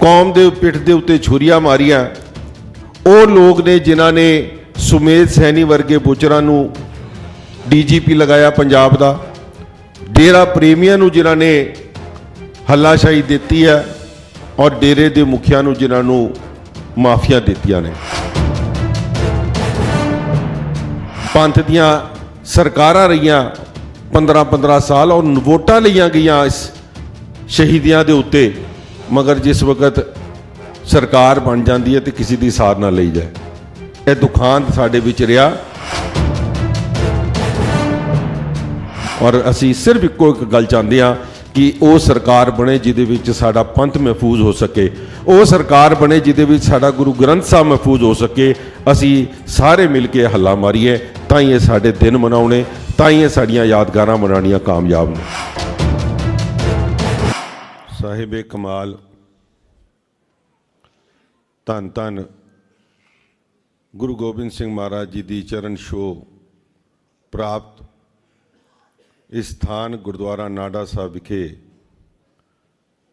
ਕੌਮ ਦੇ ਪਿੱਠ ਦੇ ਉੱਤੇ ਛੁਰੀਆਂ ਮਾਰੀਆਂ। ਉਹ ਲੋਕ ਨੇ ਜਿਨ੍ਹਾਂ ਨੇ ਸੁਮੇਧ ਸੈਣੀ ਵਰਗੇ ਬੁਚਰਾਂ ਨੂੰ ਡੀਜੀਪੀ ਲਗਾਇਆ ਪੰਜਾਬ ਦਾ। ਡੇਰਾ ਪ੍ਰੇਮੀਆਂ ਨੂੰ ਜਿਨ੍ਹਾਂ ਨੇ ਹੱਲਾਸ਼ਾਹੀ ਦਿੱਤੀ ਹੈ ਔਰ ਡੇਰੇ ਦੇ ਮੁਖੀਆਂ ਨੂੰ ਜਿਨ੍ਹਾਂ ਨੂੰ ਮਾਫੀਆਂ ਦਿੱਤੀਆਂ ਨੇ। ਪੰਥ ਦੀਆਂ ਸਰਕਾਰਾਂ ਰਹੀਆਂ 15 15 ਸਾਲ ਔਰ ਵੋਟਾਂ ਲਈਆਂ ਗਈਆਂ ਇਸ ਸ਼ਹੀਦੀਆਂ ਦੇ ਉੱਤੇ। ਮਗਰ ਜਿਸ ਵਕਤ ਸਰਕਾਰ ਬਣ ਜਾਂਦੀ ਹੈ ਤੇ ਕਿਸੇ ਦੀ ਸਾਰ ਨਾ ਲਈ ਜਾਏ। ਇਹ ਦੁਖਾਂਤ ਸਾਡੇ ਵਿੱਚ ਰਿਹਾ। ਔਰ ਅਸੀਂ ਸਿਰਫ ਇੱਕੋ ਇੱਕ ਗੱਲ ਚਾਹੁੰਦੇ ਹਾਂ ਕਿ ਉਹ ਸਰਕਾਰ ਬਣੇ ਜਿਹਦੇ ਵਿੱਚ ਸਾਡਾ ਪੰਥ ਮਹਿਫੂਜ਼ ਹੋ ਸਕੇ। ਉਹ ਸਰਕਾਰ ਬਣੇ ਜਿਹਦੇ ਵਿੱਚ ਸਾਡਾ ਗੁਰੂ ਗ੍ਰੰਥ ਸਾਹਿਬ ਮਹਿਫੂਜ਼ ਹੋ ਸਕੇ। ਅਸੀਂ ਸਾਰੇ ਮਿਲ ਕੇ ਹੱਲਾ ਮਾਰੀਏ, ਤਾਂ ਹੀ ਇਹ ਸਾਡੇ ਦਿਨ ਮਨਾਉਣੇ, ਤਾਂ ਹੀ ਇਹ ਸਾਡੀਆਂ ਯਾਦਗਾਰਾਂ ਮਨਾਉਣੀਆਂ ਕਾਮਯਾਬ ਨੇ। ਸਾਹਿਬੇ ਕਮਾਲ। ਧੰਨ ਧੰਨ ਗੁਰੂ ਗੋਬਿੰਦ ਸਿੰਘ ਮਹਾਰਾਜ ਜੀ ਦੀ ਚਰਨ ਛੋਹ ਪ੍ਰਾਪਤ ਇਸ ਸਥਾਨ ਗੁਰਦੁਆਰਾ ਨਾਡਾ ਸਾਹਿਬ ਵਿਖੇ।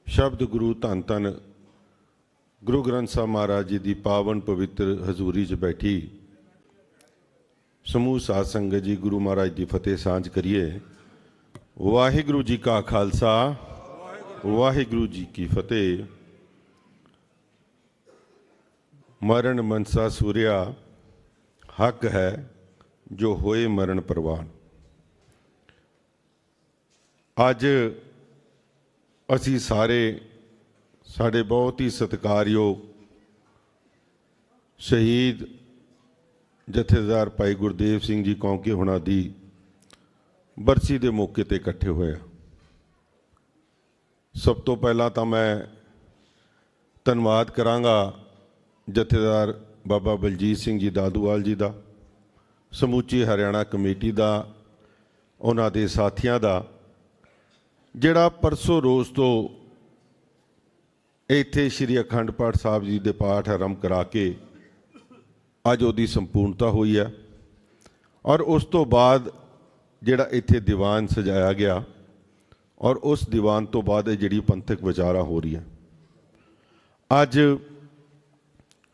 ਸ਼ਬਦ ਗੁਰੂ ਧੰਨ ਧੰਨ ਗੁਰੂ ਗ੍ਰੰਥ ਸਾਹਿਬ ਮਹਾਰਾਜ ਜੀ ਦੀ ਪਾਵਨ ਪਵਿੱਤਰ ਹਜ਼ੂਰੀ 'ਚ ਬੈਠੀ। ਸਮੂਹ ਸਾਧ ਸੰਗਤ ਜੀ, ਗੁਰੂ ਮਹਾਰਾਜ ਦੀ ਫਤਿਹ ਸਾਂਝ ਕਰੀਏ। ਵਾਹਿਗੁਰੂ ਜੀ ਕਾ ਖਾਲਸਾ। ਵਾਹਿਗੁਰੂ ਜੀ ਕੀ ਫਤਿਹ। ਮਰਨ ਮਨਸਾ ਸੂਰਿਆ, ਹੱਕ ਹੈ ਜੋ ਹੋਏ ਮਰਨ ਪ੍ਰਵਾਨ। ਅੱਜ ਅਸੀਂ ਸਾਰੇ ਸਾਡੇ ਬਹੁਤ ਹੀ ਸਤਿਕਾਰਯੋਗ ਸ਼ਹੀਦ ਜਥੇਦਾਰ ਭਾਈ ਗੁਰਦੇਵ ਸਿੰਘ ਜੀ ਕੌਂਕੇ ਹੁਣਾਂ ਦੀ ਬਰਸੀ ਦੇ ਮੌਕੇ ਤੇ ਇਕੱਠੇ ਹੋਏ ਆ। ਸਭ ਤੋਂ ਪਹਿਲਾਂ ਤਾਂ ਮੈਂ ਧੰਨਵਾਦ ਕਰਾਂਗਾ ਜਥੇਦਾਰ ਬਾਬਾ ਬਲਜੀਤ ਸਿੰਘ ਜੀ ਦਾਦੂਵਾਲ ਜੀ ਦਾ, ਸਮੁੱਚੀ ਹਰਿਆਣਾ ਕਮੇਟੀ ਦਾ, ਉਹਨਾਂ ਦੇ ਸਾਥੀਆਂ ਦਾ, ਜਿਹੜਾ ਪਰਸੋਂ ਰੋਜ਼ ਤੋਂ ਇੱਥੇ ਸ੍ਰੀ ਅਖੰਡ ਪਾਠ ਸਾਹਿਬ ਜੀ ਦੇ ਪਾਠ ਆਰੰਭ ਕਰਾ ਕੇ ਅੱਜ ਉਹਦੀ ਸੰਪੂਰਨਤਾ ਹੋਈ ਹੈ ਔਰ ਉਸ ਤੋਂ ਬਾਅਦ ਜਿਹੜਾ ਇੱਥੇ ਦੀਵਾਨ ਸਜਾਇਆ ਗਿਆ ਔਰ ਉਸ ਦੀਵਾਨ ਤੋਂ ਬਾਅਦ ਇਹ ਜਿਹੜੀ ਪੰਥਕ ਵਿਚਾਰਾ ਹੋ ਰਹੀ ਹੈ। ਅੱਜ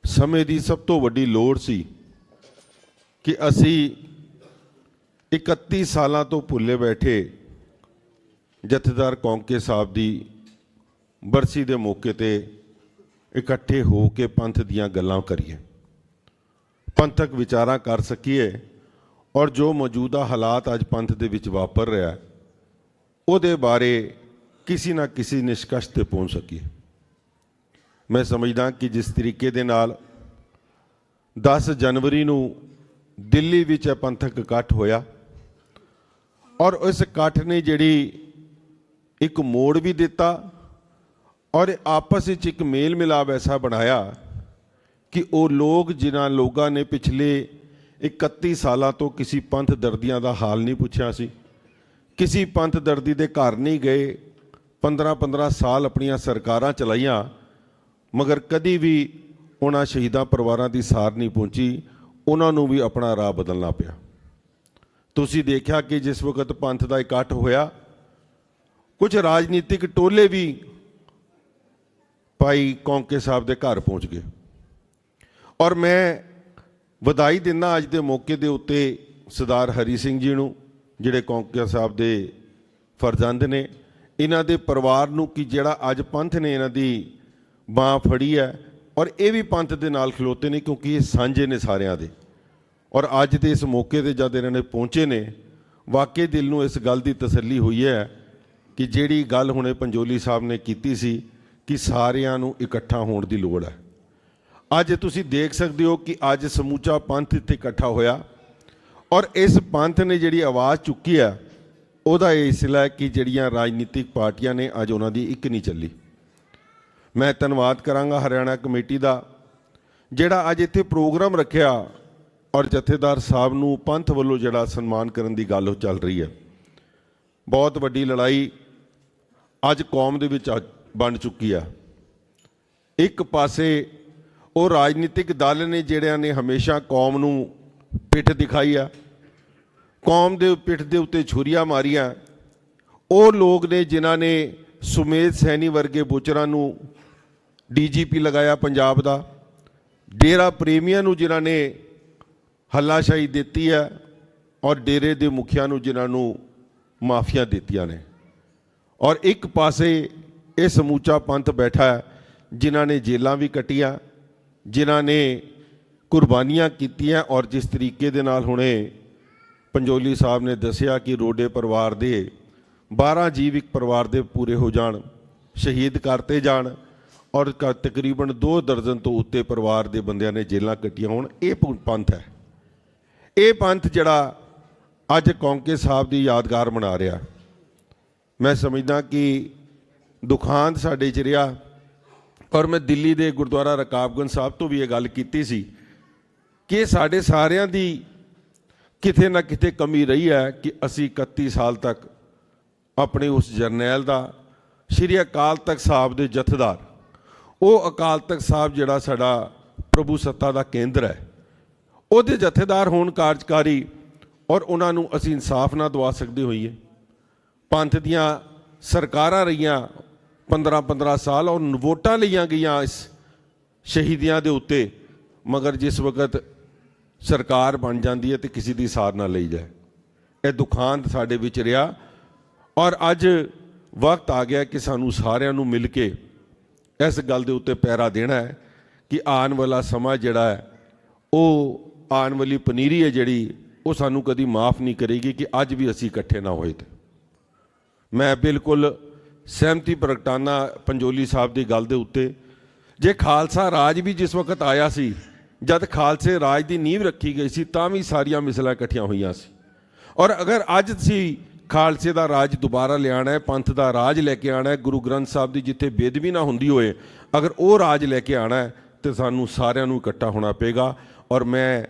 ਸਮੇਂ ਦੀ ਸਭ ਤੋਂ ਵੱਡੀ ਲੋੜ ਸੀ ਕਿ ਅਸੀਂ 31 ਸਾਲਾਂ ਤੋਂ ਭੁੱਲੇ ਬੈਠੇ ਜਥੇਦਾਰ ਕੌਂਕੇ ਸਾਹਿਬ ਦੀ ਬਰਸੀ ਦੇ ਮੌਕੇ ਤੇ ਇਕੱਠੇ ਹੋ ਕੇ ਪੰਥ ਦੀਆਂ ਗੱਲਾਂ ਕਰੀਏ। ਪੰਥਕ ਵਿਚਾਰਾਂ ਕਰ ਸਕੀਏ ਔਰ ਜੋ ਮੌਜੂਦਾ ਹਾਲਾਤ ਅੱਜ ਪੰਥ ਦੇ ਵਿੱਚ ਵਾਪਰ ਰਿਹਾ ਹੈ, ਉਹਦੇ ਬਾਰੇ ਕਿਸੇ ਨਾ ਕਿਸੇ ਨਿਸ਼ਕਸ਼ ਤੇ ਪਹੁੰਚ ਸਕੀਏ। ਮੈਂ ਸਮਝਦਾ ਕਿ ਜਿਸ ਤਰੀਕੇ ਦੇ ਨਾਲ 10 ਜਨਵਰੀ ਨੂੰ ਦਿੱਲੀ ਵਿੱਚ ਇਹ ਪੰਥਕ ਇਕੱਠ ਹੋਇਆ ਔਰ ਇਸ ਇਕੱਠ ਨੇ ਜਿਹੜੀ ਇੱਕ ਮੋੜ ਵੀ ਦਿੱਤਾ ਔਰ ਆਪਸ ਵਿੱਚ ਇੱਕ ਮੇਲ ਮਿਲਾਪ ਐਸਾ ਬਣਾਇਆ ਕਿ ਉਹ ਲੋਕ ਜਿਨ੍ਹਾਂ ਲੋਕਾਂ ਨੇ ਪਿਛਲੇ 31 ਸਾਲਾਂ ਤੋਂ ਕਿਸੇ ਪੰਥ ਦਰਦੀਆਂ ਦਾ ਹਾਲ ਨਹੀਂ ਪੁੱਛਿਆ ਸੀ ਕਿਸੇ ਪੰਥ ਦਰਦੀ ਦੇ ਘਰ ਨਹੀਂ ਗਏ 15-15 ਸਾਲ ਆਪਣੀਆਂ ਸਰਕਾਰਾਂ ਚਲਾਈਆਂ, ਮਗਰ ਕਦੀ ਵੀ ਉਹਨਾਂ ਸ਼ਹੀਦਾਂ ਪਰਿਵਾਰਾਂ ਦੀ ਸਾਰ ਨਹੀਂ ਪਹੁੰਚੀ, ਉਹਨਾਂ ਨੂੰ ਵੀ ਆਪਣਾ ਰਾਹ ਬਦਲਣਾ ਪਿਆ। ਤੁਸੀਂ ਦੇਖਿਆ ਕਿ ਜਿਸ ਵਕਤ ਪੰਥ ਦਾ ਇਕੱਠ ਹੋਇਆ, ਕੁਝ ਰਾਜਨੀਤਿਕ ਟੋਲੇ ਵੀ ਭਾਈ ਕੌਂਕੇ ਸਾਹਿਬ ਦੇ ਘਰ ਪਹੁੰਚ ਗਏ। ਔਰ ਮੈਂ ਵਧਾਈ ਦਿੰਦਾ ਅੱਜ ਦੇ ਮੌਕੇ ਦੇ ਉੱਤੇ ਸਰਦਾਰ ਹਰੀ ਸਿੰਘ ਜੀ ਨੂੰ ਜਿਹੜੇ ਕੌਂਕਿਆ ਸਾਹਿਬ ਦੇ ਫਰਜ਼ੰਦ ਨੇ, ਇਹਨਾਂ ਦੇ ਪਰਿਵਾਰ ਨੂੰ ਕਿ ਜਿਹੜਾ ਅੱਜ ਪੰਥ ਨੇ ਇਹਨਾਂ ਦੀ ਬਾਹ ਫੜੀ ਹੈ ਔਰ ਇਹ ਵੀ ਪੰਥ ਦੇ ਨਾਲ ਖਲੋਤੇ ਨੇ ਕਿਉਂਕਿ ਇਹ ਸਾਂਝੇ ਨੇ ਸਾਰਿਆਂ ਦੇ। ਔਰ ਅੱਜ ਦੇ ਇਸ ਮੌਕੇ ਤੇ ਜਦ ਇਹਨਾਂ ਨੇ ਪਹੁੰਚੇ ਨੇ, ਵਾਕਈ ਦਿਲ ਨੂੰ ਇਸ ਗੱਲ ਦੀ ਤਸੱਲੀ ਹੋਈ ਹੈ ਕਿ ਜਿਹੜੀ ਗੱਲ ਹੁਣੇ ਪੰਜੋਲੀ ਸਾਹਿਬ ਨੇ ਕੀਤੀ ਸੀ ਕਿ ਸਾਰਿਆਂ ਨੂੰ ਇਕੱਠਾ ਹੋਣ ਦੀ ਲੋੜ ਹੈ। ਅੱਜ ਤੁਸੀਂ ਦੇਖ ਸਕਦੇ ਹੋ ਕਿ ਅੱਜ ਸਮੂਚਾ ਪੰਥ ਇੱਥੇ ਇਕੱਠਾ ਹੋਇਆ। ਔਰ ਇਸ ਪੰਥ ਨੇ ਜਿਹੜੀ ਆਵਾਜ਼ ਚੁੱਕੀ ਹੈ ਉਹਦਾ ਇਹ ਇਸਲਾ ਕਿ ਜਿਹੜੀਆਂ ਰਾਜਨੀਤਿਕ ਪਾਰਟੀਆਂ ਨੇ ਅੱਜ ਉਹਨਾਂ ਦੀ ਇੱਕ ਨਹੀਂ ਚੱਲੀ। ਮੈਂ ਧੰਨਵਾਦ ਕਰਾਂਗਾ ਹਰਿਆਣਾ ਕਮੇਟੀ ਦਾ, ਜਿਹੜਾ ਅੱਜ ਇੱਥੇ ਪ੍ਰੋਗਰਾਮ ਰੱਖਿਆ ਔਰ ਜਥੇਦਾਰ ਸਾਹਿਬ ਨੂੰ ਪੰਥ ਵੱਲੋਂ ਜਿਹੜਾ ਸਨਮਾਨ ਕਰਨ ਦੀ ਗੱਲ ਉਹ ਚੱਲ ਰਹੀ ਹੈ। ਬਹੁਤ ਵੱਡੀ ਲੜਾਈ ਅੱਜ ਕੌਮ ਦੇ ਵਿੱਚ ਅੱਜ ਬਣ ਚੁੱਕੀ ਆ। ਇੱਕ ਪਾਸੇ ਉਹ ਰਾਜਨੀਤਿਕ ਦਲ ਨੇ ਜਿਹੜਿਆਂ ਨੇ ਹਮੇਸ਼ਾ ਕੌਮ ਨੂੰ ਪਿੱਠ ਦਿਖਾਈ ਆ ਕੌਮ ਦੇ ਪਿੱਠ ਦੇ ਉੱਤੇ ਛੁਰੀਆਂ ਮਾਰੀਆਂ। ਉਹ ਲੋਕ ਨੇ ਜਿਨ੍ਹਾਂ ਨੇ ਸੁਮੇਧ ਸੈਣੀ ਵਰਗੇ ਬੁਚਰਾਂ ਨੂੰ ਡੀਜੀਪੀ ਲਗਾਇਆ ਪੰਜਾਬ ਦਾ। ਡੇਰਾ ਪ੍ਰੇਮੀਆਂ ਨੂੰ ਜਿਨ੍ਹਾਂ ਨੇ ਹੱਲਾਸ਼ਾਹੀ ਦਿੱਤੀ ਹੈ ਔਰ ਡੇਰੇ ਦੇ ਮੁਖੀਆਂ ਨੂੰ ਜਿਨ੍ਹਾਂ ਨੂੰ ਮਾਫੀਆਂ ਦਿੱਤੀਆਂ ਨੇ। ਔਰ ਇੱਕ ਪਾਸੇ ਇਹ ਸਮੂਚਾ ਪੰਥ ਬੈਠਾ ਹੈ, ਜਿਨ੍ਹਾਂ ਨੇ ਜੇਲਾਂ ਵੀ ਕੱਟੀਆਂ, ਜਿਨ੍ਹਾਂ ਨੇ ਕੁਰਬਾਨੀਆਂ ਕੀਤੀਆਂ ਔਰ ਜਿਸ ਤਰੀਕੇ ਦੇ ਨਾਲ ਹੁਣੇ ਪੰਜੋਲੀ ਸਾਹਿਬ ਨੇ ਦੱਸਿਆ ਕਿ ਰੋਡੇ ਪਰਿਵਾਰ ਦੇ 12 ਜੀਵ ਇੱਕ ਪਰਿਵਾਰ ਦੇ ਪੂਰੇ ਹੋ ਜਾਣ, ਸ਼ਹੀਦ ਕਰਤੇ ਜਾਣ ਔਰ ਕ- ਤਕਰੀਬਨ 2 ਦਰਜਨ ਤੋਂ ਉੱਤੇ ਪਰਿਵਾਰ ਦੇ ਬੰਦਿਆਂ ਨੇ ਜੇਲਾਂ ਕੱਟੀਆਂ ਹੋਣ, ਇਹ ਪੰਥ ਹੈ। ਇਹ ਪੰਥ ਜਿਹੜਾ ਅੱਜ ਕੌਂਕੇ ਸਾਹਿਬ ਦੀ ਯਾਦਗਾਰ ਮਨਾ ਰਿਹਾ। ਮੈਂ ਸਮਝਦਾ ਕਿ ਦੁਖਾਂਤ ਸਾਡੇ 'ਚ ਰਿਹਾ ਔਰ ਮੈਂ ਦਿੱਲੀ ਦੇ ਗੁਰਦੁਆਰਾ ਰਕਾਬਗੰਜ ਸਾਹਿਬ ਤੋਂ ਵੀ ਇਹ ਗੱਲ ਕੀਤੀ ਸੀ ਕਿ ਸਾਡੇ ਸਾਰਿਆਂ ਦੀ ਕਿਤੇ ਨਾ ਕਿਤੇ ਕਮੀ ਰਹੀ ਹੈ ਕਿ ਅਸੀਂ 31 ਸਾਲ ਤੱਕ ਆਪਣੇ ਉਸ ਜਰਨੈਲ ਦਾ, ਸ਼੍ਰੀ ਅਕਾਲ ਤਖਤ ਸਾਹਿਬ ਦੇ ਜਥੇਦਾਰ। ਉਹ ਅਕਾਲ ਤਖਤ ਸਾਹਿਬ ਜਿਹੜਾ ਸਾਡਾ ਪ੍ਰਭੂ ਸੱਤਾ ਦਾ ਕੇਂਦਰ ਹੈ। ਉਹਦੇ ਜਥੇਦਾਰ ਹੋਣ ਕਾਰਜਕਾਰੀ ਔਰ ਉਹਨਾਂ ਨੂੰ ਅਸੀਂ ਇਨਸਾਫ ਨਾ ਦਵਾ ਸਕਦੇ ਹੋਈਏ। ਪੰਥ ਦੀਆਂ ਸਰਕਾਰਾਂ ਰਹੀਆਂ 15 15 ਸਾਲ ਔਰ ਵੋਟਾਂ ਲਈਆਂ ਗਈਆਂ ਇਸ ਸ਼ਹੀਦੀਆਂ ਦੇ ਉੱਤੇ। ਮਗਰ ਜਿਸ ਵਕਤ ਸਰਕਾਰ ਬਣ ਜਾਂਦੀ ਹੈ ਤੇ ਕਿਸੇ ਦੀ ਸਾਰ ਨਾ ਲਈ ਜਾਏ। ਇਹ ਦੁਖਾਂਤ ਸਾਡੇ ਵਿੱਚ ਰਿਹਾ ਔਰ ਅੱਜ ਵਕਤ ਆ ਗਿਆ ਕਿ ਸਾਨੂੰ ਸਾਰਿਆਂ ਨੂੰ ਮਿਲ ਕੇ ਇਸ ਗੱਲ ਦੇ ਉੱਤੇ ਪੈਰਾ ਦੇਣਾ ਹੈ ਕਿ ਆਉਣ ਵਾਲਾ ਸਮਾਂ ਜਿਹੜਾ ਹੈ, ਉਹ ਆਉਣ ਵਾਲੀ ਪਨੀਰੀ ਹੈ ਜਿਹੜੀ, ਉਹ ਸਾਨੂੰ ਕਦੀ ਮਾਫ ਨਹੀਂ ਕਰੇਗੀ ਕਿ ਅੱਜ ਵੀ ਅਸੀਂ ਇਕੱਠੇ ਨਾ ਹੋਏ ਤੇ। ਮੈਂ ਬਿਲਕੁਲ ਸਹਿਮਤੀ ਪ੍ਰਗਟਾਨਾ ਪੰਜੋਲੀ ਸਾਹਿਬ ਦੀ ਗੱਲ ਦੇ ਉੱਤੇ। ਜੇ ਖਾਲਸਾ ਰਾਜ ਵੀ ਜਿਸ ਵਕਤ ਆਇਆ ਸੀ ਜਦ ਖਾਲਸੇ ਰਾਜ ਦੀ ਨੀਂਹ ਰੱਖੀ ਗਈ ਸੀ, ਤਾਂ ਵੀ ਸਾਰੀਆਂ ਮਿਸਲਾਂ ਇਕੱਠੀਆਂ ਹੋਈਆਂ ਸੀ। ਔਰ ਅਗਰ ਅੱਜ ਤੁਸੀਂ ਖਾਲਸੇ ਦਾ ਰਾਜ ਦੁਬਾਰਾ ਲਿਆਣਾ ਹੈ, ਪੰਥ ਦਾ ਰਾਜ ਲੈ ਕੇ ਆਣਾ ਹੈ, ਗੁਰੂ ਗ੍ਰੰਥ ਸਾਹਿਬ ਦੀ ਜਿੱਥੇ ਬੇਦਬੀ ਨਾ ਹੁੰਦੀ ਹੋਏ, ਅਗਰ ਉਹ ਰਾਜ ਲੈ ਕੇ ਆਣਾ ਹੈ, ਤੇ ਸਾਨੂੰ ਸਾਰਿਆਂ ਨੂੰ ਇਕੱਠਾ ਹੋਣਾ ਪਏਗਾ। ਔਰ ਮੈਂ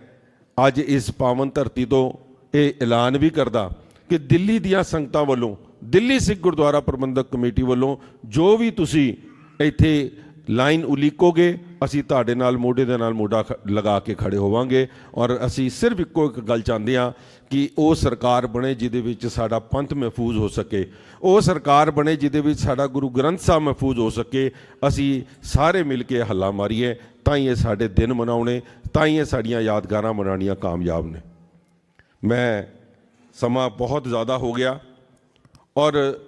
ਅੱਜ ਇਸ ਪਾਵਨ ਧਰਤੀ ਤੋਂ ਇਹ ਐਲਾਨ ਵੀ ਕਰਦਾ ਕਿ ਦਿੱਲੀ ਦੀਆਂ ਸੰਗਤਾਂ ਵੱਲੋਂ, ਦਿੱਲੀ ਸਿੱਖ ਗੁਰਦੁਆਰਾ ਪ੍ਰਬੰਧਕ ਕਮੇਟੀ ਵੱਲੋਂ ਜੋ ਵੀ ਤੁਸੀਂ ਇੱਥੇ ਲਾਈਨ ਉਲੀਕੋਗੇ ਅਸੀਂ ਤੁਹਾਡੇ ਨਾਲ, ਮੋਢੇ ਦੇ ਨਾਲ ਮੋਢਾ ਖ- ਲਗਾ ਕੇ ਖੜੇ ਹੋਵਾਂਗੇ ਔਰ ਅਸੀਂ ਸਿਰਫ ਇੱਕੋ ਇੱਕ ਗੱਲ ਚਾਹੁੰਦੇ ਹਾਂ ਕਿ ਉਹ ਸਰਕਾਰ ਬਣੇ ਜਿਹਦੇ ਵਿੱਚ ਸਾਡਾ ਪੰਥ ਮਹਿਫੂਜ਼ ਹੋ ਸਕੇ। ਉਹ ਸਰਕਾਰ ਬਣੇ ਜਿਹਦੇ ਵਿੱਚ ਸਾਡਾ ਗੁਰੂ ਗ੍ਰੰਥ ਸਾਹਿਬ ਮਹਿਫੂਜ਼ ਹੋ ਸਕੇ। ਅਸੀਂ ਸਾਰੇ ਮਿਲ ਕੇ ਹੱਲਾ ਮਾਰੀਏ, ਤਾਂ ਹੀ ਇਹ ਸਾਡੇ ਦਿਨ ਮਨਾਉਣੇ, ਤਾਂ ਹੀ ਇਹ ਸਾਡੀਆਂ ਯਾਦਗਾਰਾਂ ਮਨਾਉਣੀਆਂ ਕਾਮਯਾਬ ਨੇ। ਮੈਂ ਸਮਾਂ ਬਹੁਤ ਜ਼ਿਆਦਾ ਹੋ ਗਿਆ ਔਰ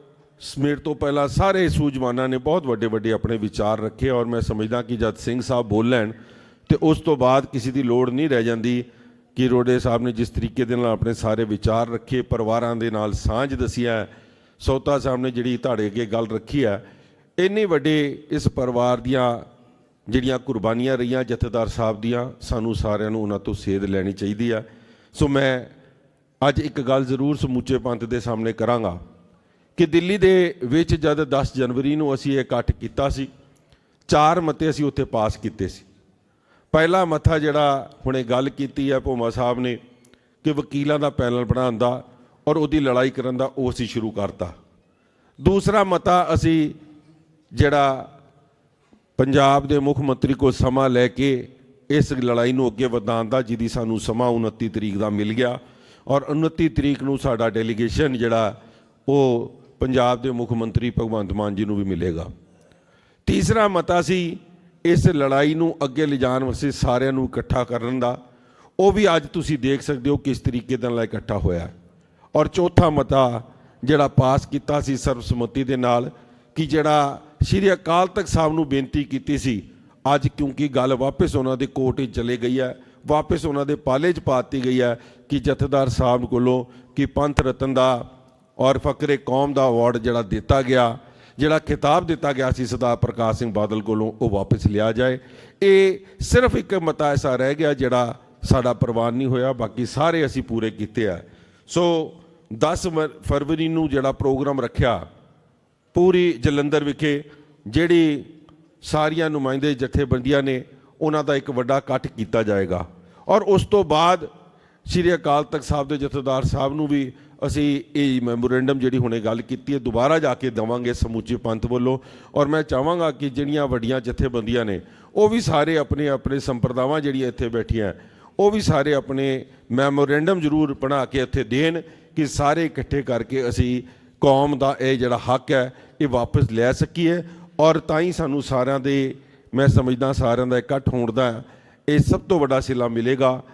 ਸਮੇਟ ਤੋਂ ਪਹਿਲਾਂ ਸਾਰੇ ਸੂਝਵਾਨਾਂ ਨੇ ਬਹੁਤ ਵੱਡੇ ਵੱਡੇ ਆਪਣੇ ਵਿਚਾਰ ਰੱਖੇ ਔਰ ਮੈਂ ਸਮਝਦਾ ਕਿ ਜਦ ਸਿੰਘ ਸਾਹਿਬ ਬੋਲ ਲੈਣ ਤੇ ਉਸ ਤੋਂ ਬਾਅਦ ਕਿਸੇ ਦੀ ਲੋੜ ਨਹੀਂ ਰਹਿ ਜਾਂਦੀ ਕਿ ਰੋਡੇ ਸਾਹਿਬ ਨੇ ਜਿਸ ਤਰੀਕੇ ਦੇ ਨਾਲ ਆਪਣੇ ਸਾਰੇ ਵਿਚਾਰ ਰੱਖੇ, ਪਰਿਵਾਰਾਂ ਦੇ ਨਾਲ ਸਾਂਝ ਦਸੀ ਸੌਤਾ ਸਾਹਿਬ ਨੇ ਜਿਹੜੀ ਤੁਹਾਡੇ ਅੱਗੇ ਗੱਲ ਰੱਖੀ ਹੈ, ਇੰਨੇ ਵੱਡੇ ਇਸ ਪਰਿਵਾਰ ਦੀਆਂ ਜਿਹੜੀਆਂ ਕੁਰਬਾਨੀਆਂ ਰਹੀਆਂ ਜਥੇਦਾਰ ਸਾਹਿਬ ਦੀਆਂ, ਸਾਨੂੰ ਸਾਰਿਆਂ ਨੂੰ ਉਹਨਾਂ ਤੋਂ ਸੇਧ ਲੈਣੀ ਚਾਹੀਦੀ ਆ ਸੋ ਮੈਂ ਅੱਜ ਇੱਕ ਗੱਲ ਜ਼ਰੂਰ ਸਮੁੱਚੇ ਪੰਥ ਦੇ ਸਾਹਮਣੇ ਕਰਾਂਗਾ। ਕਿ ਦਿੱਲੀ ਦੇ ਵਿੱਚ ਜਦ 10 ਜਨਵਰੀ ਨੂੰ ਅਸੀਂ ਇਹ ਇਕੱਠ ਕੀਤਾ ਸੀ, ਚਾਰ ਮਤੇ ਅਸੀਂ ਉੱਥੇ ਪਾਸ ਕੀਤੇ ਸੀ। ਪਹਿਲਾ ਮਤਾ ਜਿਹੜਾ ਹੁਣੇ ਗੱਲ ਕੀਤੀ ਹੈ ਭੋਮਾ ਸਾਹਿਬ ਨੇ ਕਿ ਵਕੀਲਾਂ ਦਾ ਪੈਨਲ ਬਣਾਉਣ ਦਾ ਔਰ ਉਹਦੀ ਲੜਾਈ ਕਰਨ ਦਾ ਉਹ ਅਸੀਂ ਸ਼ੁਰੂ ਕਰਤਾ। ਦੂਸਰਾ ਮਤਾ ਅਸੀਂ ਜਿਹੜਾ ਪੰਜਾਬ ਦੇ ਮੁੱਖ ਮੰਤਰੀ ਕੋਲ ਸਮਾਂ ਲੈ ਕੇ ਇਸ ਲੜਾਈ ਨੂੰ ਅੱਗੇ ਵਧਾਉਣ ਦਾ, ਜਿਹਦੀ ਸਾਨੂੰ ਸਮਾਂ 29 ਤਰੀਕ ਦਾ ਮਿਲ ਗਿਆ ਔਰ 29 ਤਰੀਕ ਨੂੰ ਸਾਡਾ ਡੈਲੀਗੇਸ਼ਨ ਜਿਹੜਾ ਉਹ ਪੰਜਾਬ ਦੇ ਮੁੱਖ ਮੰਤਰੀ ਭਗਵੰਤ ਮਾਨ ਜੀ ਨੂੰ ਵੀ ਮਿਲੇਗਾ। ਤੀਸਰਾ ਮਤਾ ਸੀ, ਇਸ ਲੜਾਈ ਨੂੰ ਅੱਗੇ ਲਿਜਾਣ ਵਾਸਤੇ ਸਾਰਿਆਂ ਨੂੰ ਇਕੱਠਾ ਕਰਨ ਦਾ। ਉਹ ਵੀ ਅੱਜ ਤੁਸੀਂ ਦੇਖ ਸਕਦੇ ਹੋ ਕਿਸ ਤਰੀਕੇ ਦੇ ਨਾਲ ਇਕੱਠਾ ਹੋਇਆ। ਔਰ ਚੌਥਾ ਮਤਾ ਜਿਹੜਾ ਪਾਸ ਕੀਤਾ ਸੀ ਸਰਬਸੰਮਤੀ ਦੇ ਨਾਲ, ਕਿ ਜਿਹੜਾ ਸ਼੍ਰੀ ਅਕਾਲ ਤਖਤ ਸਾਹਿਬ ਨੂੰ ਬੇਨਤੀ ਕੀਤੀ ਸੀ, ਅੱਜ ਕਿਉਂਕਿ ਗੱਲ ਵਾਪਸ ਉਹਨਾਂ ਦੇ ਕੋਰਟ 'ਚ ਚਲੇ ਗਈ ਹੈ, ਵਾਪਸ ਉਹਨਾਂ ਦੇ ਪਾਲੇ 'ਚ ਪਾਤੀ ਗਈ ਹੈ ਕਿ ਜਥੇਦਾਰ ਸਾਹਿਬ ਕੋਲੋਂ ਕਿ ਪੰਥ ਰਤਨ ਦਾ ਔਰ ਫਕਰੇ ਕੌਮ ਦਾ ਅਵਾਰਡ ਜਿਹੜਾ ਦਿੱਤਾ ਗਿਆ, ਜਿਹੜਾ ਖਿਤਾਬ ਦਿੱਤਾ ਗਿਆ ਸੀ ਸਰਦਾਰ ਪ੍ਰਕਾਸ਼ ਸਿੰਘ ਬਾਦਲ ਕੋਲੋਂ, ਉਹ ਵਾਪਸ ਲਿਆ ਜਾਏ। ਇਹ ਸਿਰਫ ਇੱਕ ਮਤਾ ਐਸਾ ਰਹਿ ਗਿਆ ਜਿਹੜਾ ਸਾਡਾ ਪ੍ਰਵਾਨ ਨਹੀਂ ਹੋਇਆ, ਬਾਕੀ ਸਾਰੇ ਅਸੀਂ ਪੂਰੇ ਕੀਤੇ ਆ। ਸੋ 10 ਫਰਵਰੀ ਨੂੰ ਜਿਹੜਾ ਪ੍ਰੋਗਰਾਮ ਰੱਖਿਆ, ਪੂਰੀ ਜਲੰਧਰ ਵਿਖੇ, ਜਿਹੜੀ ਸਾਰੀਆਂ ਨੁਮਾਇੰਦੇ ਜਥੇਬੰਦੀਆਂ ਨੇ, ਉਹਨਾਂ ਦਾ ਇੱਕ ਵੱਡਾ ਇਕੱਠ ਕੀਤਾ ਜਾਏਗਾ। ਔਰ ਉਸ ਤੋਂ ਬਾਅਦ ਸ਼੍ਰੀ ਅਕਾਲ ਤਖਤ ਸਾਹਿਬ ਦੇ ਜਥੇਦਾਰ ਸਾਹਿਬ ਨੂੰ ਵੀ ਅਸੀਂ ਇਹ ਮੈਮੋਰੈਂਡਮ ਜਿਹੜੀ ਹੁਣੇ ਗੱਲ ਕੀਤੀ ਹੈ, ਦੁਬਾਰਾ ਜਾ ਕੇ ਦੇਵਾਂਗੇ ਸਮੁੱਚੇ ਪੰਥ ਵੱਲੋਂ। ਔਰ ਮੈਂ ਚਾਹਾਂਗਾ ਕਿ ਜਿਹੜੀਆਂ ਵੱਡੀਆਂ ਜਥੇਬੰਦੀਆਂ ਨੇ, ਉਹ ਵੀ ਸਾਰੇ ਆਪਣੇ ਆਪਣੇ ਸੰਪਰਦਾਵਾਂ ਜਿਹੜੀਆਂ ਇੱਥੇ ਬੈਠੀਆਂ, ਉਹ ਵੀ ਸਾਰੇ ਆਪਣੇ ਮੈਮੋਰੈਂਡਮ ਜ਼ਰੂਰ ਬਣਾ ਕੇ ਇੱਥੇ ਦੇਣ ਕਿ ਸਾਰੇ ਇਕੱਠੇ ਕਰਕੇ ਅਸੀਂ ਕੌਮ ਦਾ ਇਹ ਜਿਹੜਾ ਹੱਕ ਹੈ, ਇਹ ਵਾਪਸ ਲੈ ਸਕੀਏ। ਔਰ ਤਾਂ ਹੀ ਸਾਨੂੰ ਸਾਰਿਆਂ ਦੇ, ਮੈਂ ਸਮਝਦਾ ਸਾਰਿਆਂ ਦਾ ਇਕੱਠ ਹੋਣ ਦਾ ਇਹ ਸਭ ਤੋਂ ਵੱਡਾ ਸਿਲਾ ਮਿਲੇਗਾ।